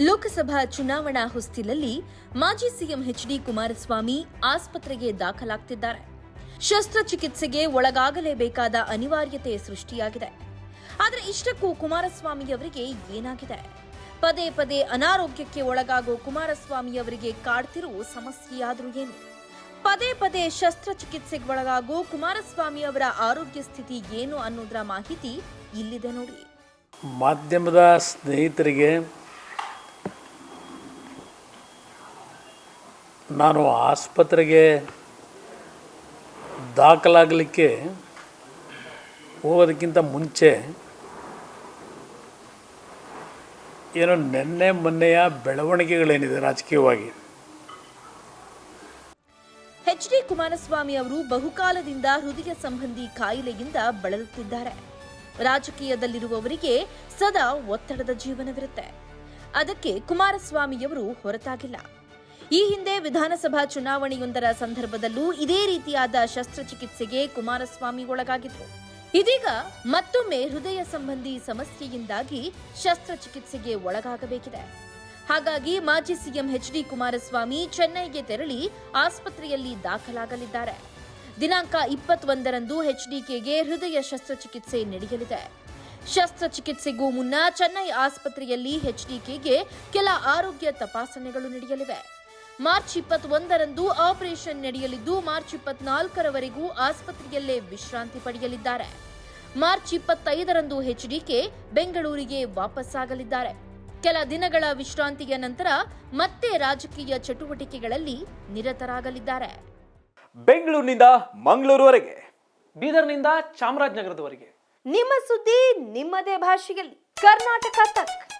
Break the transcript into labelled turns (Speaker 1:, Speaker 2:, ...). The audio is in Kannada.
Speaker 1: ಲೋಕಸಭಾ ಚುನಾವಣಾ ಹೊಸ್ತಿಲಲ್ಲಿ ಮಾಜಿ ಸಿಎಂ ಎಚ್ಡಿ ಕುಮಾರಸ್ವಾಮಿ ಆಸ್ಪತ್ರೆಗೆ ದಾಖಲಾಗ್ತಿದ್ದಾರೆ. ಶಸ್ತ್ರಚಿಕಿತ್ಸೆಗೆ ಒಳಗಾಗಲೇಬೇಕಾದ ಅನಿವಾರ್ಯತೆ ಸೃಷ್ಟಿಯಾಗಿದೆ. ಆದರೆ ಇಷ್ಟಕ್ಕೂ ಕುಮಾರಸ್ವಾಮಿ ಅವರಿಗೆ ಏನಾಗಿದೆ? ಪದೇ ಪದೇ ಅನಾರೋಗ್ಯಕ್ಕೆ ಒಳಗಾಗೋ ಕುಮಾರಸ್ವಾಮಿ ಅವರಿಗೆ ಕಾಡ್ತಿರೋ ಸಮಸ್ಯೆಯಾದರೂ ಏನು? ಪದೇ ಪದೇ ಶಸ್ತ್ರಚಿಕಿತ್ಸೆಗೆ ಒಳಗಾಗೋ ಕುಮಾರಸ್ವಾಮಿ ಅವರ ಆರೋಗ್ಯ ಸ್ಥಿತಿ ಏನು ಅನ್ನೋದರ ಮಾಹಿತಿ ಇಲ್ಲಿದೆ ನೋಡಿ.
Speaker 2: ಮಾಧ್ಯಮದ ಸ್ನೇಹಿತರಿಗೆ ನಾನು ಆಸ್ಪತ್ರೆಗೆ ದಾಖಲಾಗಲಿಕ್ಕೆ ಹೋಗೋದಕ್ಕಿಂತ ಮುಂಚೆ ಏನೋ ನೆನ್ನೆ ಮೊನ್ನೆಯ ಬೆಳವಣಿಗೆಗಳೇನಿದೆ ರಾಜಕೀಯವಾಗಿ?
Speaker 1: ಎಚ್ ಡಿ ಕುಮಾರಸ್ವಾಮಿ ಅವರು ಬಹುಕಾಲದಿಂದ ಹೃದಯ ಸಂಬಂಧಿ ಕಾಯಿಲೆಯಿಂದ ಬಳಲುತ್ತಿದ್ದಾರೆ. ರಾಜಕೀಯದಲ್ಲಿರುವವರಿಗೆ ಸದಾ ಒತ್ತಡದ ಜೀವನವಿರುತ್ತೆ. ಅದಕ್ಕೆ ಕುಮಾರಸ್ವಾಮಿಯವರು ಹೊರತಾಗಿಲ್ಲ. ಈ ಹಿಂದೆ ವಿಧಾನಸಭಾ ಚುನಾವಣೆಯೊಂದರ ಸಂದರ್ಭದಲ್ಲೂ ಇದೇ ರೀತಿಯಾದ ಶಸ್ತ್ರಚಿಕಿತ್ಸೆಗೆ ಕುಮಾರಸ್ವಾಮಿ ಒಳಗಾಗಿದ್ದರು. ಇದೀಗ ಮತ್ತೊಮ್ಮೆ ಹೃದಯ ಸಂಬಂಧಿ ಸಮಸ್ಯೆಯಿಂದಾಗಿ ಶಸ್ತ್ರಚಿಕಿತ್ಸೆಗೆ ಒಳಗಾಗಬೇಕಿದೆ. ಹಾಗಾಗಿ ಮಾಜಿ ಸಿಎಂ ಎಚ್ ಡಿ ಕುಮಾರಸ್ವಾಮಿ ಚೆನ್ನೈಗೆ ತೆರಳಿ ಆಸ್ಪತ್ರೆಯಲ್ಲಿ ದಾಖಲಾಗಲಿದ್ದಾರೆ. ದಿನಾಂಕ ಇಪ್ಪತ್ತೊಂದರಂದು ಎಚ್ಡಿಕೆಗೆ ಹೃದಯ ಶಸ್ತ್ರಚಿಕಿತ್ಸೆ ನಡೆಯಲಿದೆ. ಶಸ್ತ್ರಚಿಕಿತ್ಸೆಗೂ ಮುನ್ನ ಚೆನ್ನೈ ಆಸ್ಪತ್ರೆಯಲ್ಲಿ ಎಚ್ಡಿಕೆಗೆ ಕೆಲ ಆರೋಗ್ಯ ತಪಾಸಣೆಗಳು ನಡೆಯಲಿವೆ. ಮಾರ್ಚ್ ಇಪ್ಪತ್ತೊಂದರಂದು ಆಪರೇಷನ್ ನಡೆಯಲಿದ್ದು ಮಾರ್ಚ್ ಇಪ್ಪತ್ನಾಲ್ಕರವರೆಗೂ ಆಸ್ಪತ್ರೆಯಲ್ಲೇ ವಿಶ್ರಾಂತಿ ಪಡೆಯಲಿದ್ದಾರೆ. ಮಾರ್ಚ್ ಇಪ್ಪತ್ತೈದರಂದು ಎಚ್ಡಿಕೆ ಬೆಂಗಳೂರಿಗೆ ವಾಪಸ್ಸಾಗಲಿದ್ದಾರೆ. ಕೆಲ ದಿನಗಳ ವಿಶ್ರಾಂತಿಯ ನಂತರ ಮತ್ತೆ ರಾಜಕೀಯ ಚಟುವಟಿಕೆಗಳಲ್ಲಿ ನಿರತರಾಗಲಿದ್ದಾರೆ.
Speaker 3: ಬೆಂಗಳೂರಿನಿಂದ ಮಂಗಳೂರುವರೆಗೆ.
Speaker 4: ಬೀದರ್ನಿಂದ ಚಾಮರಾಜನಗರದವರೆಗೆ.
Speaker 1: ನಿಮ್ಮ ಸುದ್ದಿ ನಿಮ್ಮದೇ ಭಾಷೆಯಲ್ಲಿ. ಕರ್ನಾಟಕ ತಕ್.